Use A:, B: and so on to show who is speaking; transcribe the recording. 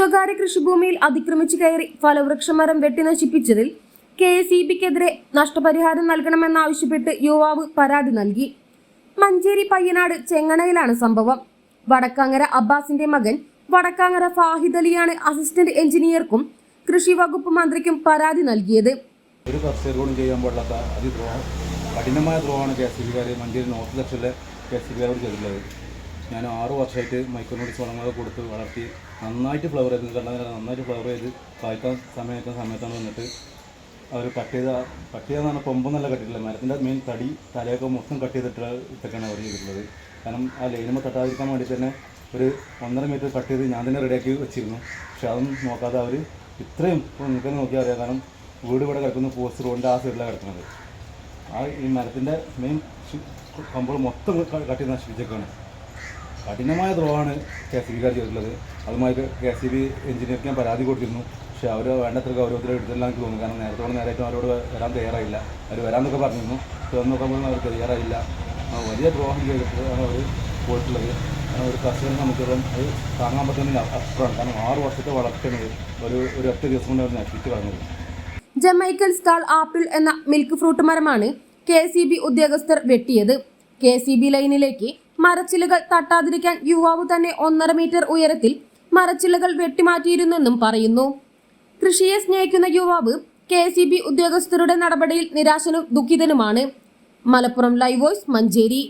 A: സ്വകാര്യ കൃഷിഭൂമിയിൽ അതിക്രമിച്ചു കയറി ഫലവൃക്ഷമരം വെട്ടി നശിപ്പിച്ചതിൽ കെ എസ് ഇ ബിക്കെതിരെ നഷ്ടപരിഹാരം നൽകണമെന്നാവശ്യപ്പെട്ട് യുവാവ് പരാതി നൽകി. മഞ്ചേരി പയ്യനാട് ചെങ്ങണയിലാണ് സംഭവം. വടക്കാങ്ങര അബ്ബാസിന്റെ മകൻ വടക്കാങ്ങര ഫാഹിദ് അലിയാണ് അസിസ്റ്റന്റ് എഞ്ചിനീയർക്കും കൃഷി വകുപ്പ് മന്ത്രിക്കും പരാതി നൽകിയത്.
B: ഒരു കർഷകരോടും ചെയ്യാൻ പാടില്ലാത്ത അതിദ്രോഹം. കഠിനമായ ദ്രോഹമാണ് കെ എസ് ഇ ബിക്കാർ മഞ്ചേരി നോർത്ത് ലക്ഷ്യത്തിലെ കെ എസ് ഇ ബിക്കാരോട് ചെയ്തിട്ടുള്ളത്. ഞാൻ ആറ് വർഷമായിട്ട് മൈക്രോനോട്ടിസ് വളങ്ങളൊക്കെ കൊടുത്ത് വളർത്തി നന്നായിട്ട് ഫ്ലവർ ചെയ്ത് കണ്ടാൽ നന്നായിട്ട് ഫ്ലവർ ചെയ്ത് കായ്ക്കാൻ സമയത്തുന്ന സമയത്താണ് വന്നിട്ട് അവർ കട്ട് ചെയ്ത കട്ട് ചെയ്തെന്നാണ് കൊമ്പൊന്നല്ല കട്ടിട്ടില്ല മരത്തിന്റെ മെയിൻ തടി തലയൊക്കെ മൊത്തം കട്ട് ചെയ്തിട്ട് ഇട്ടൊക്കെയാണ് അവർ ചെയ്തിട്ടുള്ളത്. കാരണം ആ ലൈനുമ്പോൾ തട്ടാതിരിക്കാൻ വേണ്ടി തന്നെ ഒരു ഒന്നര മീറ്റർ കട്ട് ചെയ്ത് ഞാൻ തന്നെ റെഡിയാക്കി വെച്ചിരുന്നു. പക്ഷെ അതൊന്നും നോക്കാതെ അവർ ഇത്രയും നിങ്ങൾക്ക് നോക്കിയാൽ അറിയാം. കാരണം വീട് ഇവിടെ കിടക്കുന്ന പോസ്റ്റ് റോഡിന്റെ ആ സൈഡിലാണ് കിടക്കുന്നത്. ആ ഈ മരത്തിന്റെ മെയിൻ കമ്പുകൾ മൊത്തം കട്ട് ചെയ്ത് നശിപ്പിച്ചേക്കാണ്. കഠിനമായ ദ്രോഹമാണ് കെ എസ് ബിക്കാർ ചെയ്തിട്ടുള്ളത്. അതുമായി കെ എസ് ബി എഞ്ചിനീയർക്ക് ഞാൻ പരാതി കൊടുത്തിരുന്നു. പക്ഷേ അവർ വേണ്ടത്ര ഗൗരവത്തിൽ എടുത്തില്ല എനിക്ക് തോന്നുന്നു. കാരണം നേരത്തോടെ നേരത്തെ അവരോട് വരാൻ തയ്യാറായില്ല. അവർ വരാമെന്നൊക്കെ പറഞ്ഞിരുന്നു. വന്ന് നോക്കുമ്പോൾ അവർ തയ്യാറായില്ല. വലിയ ദ്രോഹം ചെയ്തിട്ടാണ് അവർ പോയിട്ടുള്ളത്. ഒരു കർഷകനെ നമുക്ക് അത് താങ്ങാൻ പറ്റുന്ന അപ്പുറമാണ് കാരണം ആറ് വർഷത്തെ വളർത്തുന്നത് ഒരു ഒരു ഒറ്റ ദിവസം കൊണ്ട് അവർ നശിപ്പിച്ച് കളഞ്ഞത്.
A: ജമൈക്കൽ സ്റ്റാൾ ആപ്പിൾ എന്ന മിൽക്ക് ഫ്രൂട്ട് മരമാണ് കെ സി ബി ഉദ്യോഗസ്ഥർ വെട്ടിയത്. കെ സി ബി ലൈനിലേക്ക് മരച്ചില്ലകൾ തട്ടാതിരിക്കാൻ യുവാവ് തന്നെ ഒന്നര മീറ്റർ ഉയരത്തിൽ മരച്ചിലുകൾ വെട്ടിമാറ്റിയിരുന്നെന്നും പറയുന്നു. കൃഷിയെ സ്നേഹിക്കുന്ന യുവാവ് കെ സി ബി ഉദ്യോഗസ്ഥരുടെ നടപടിയിൽ നിരാശനും ദുഃഖിതനുമാണ്. Malappuram live voice Manjeri.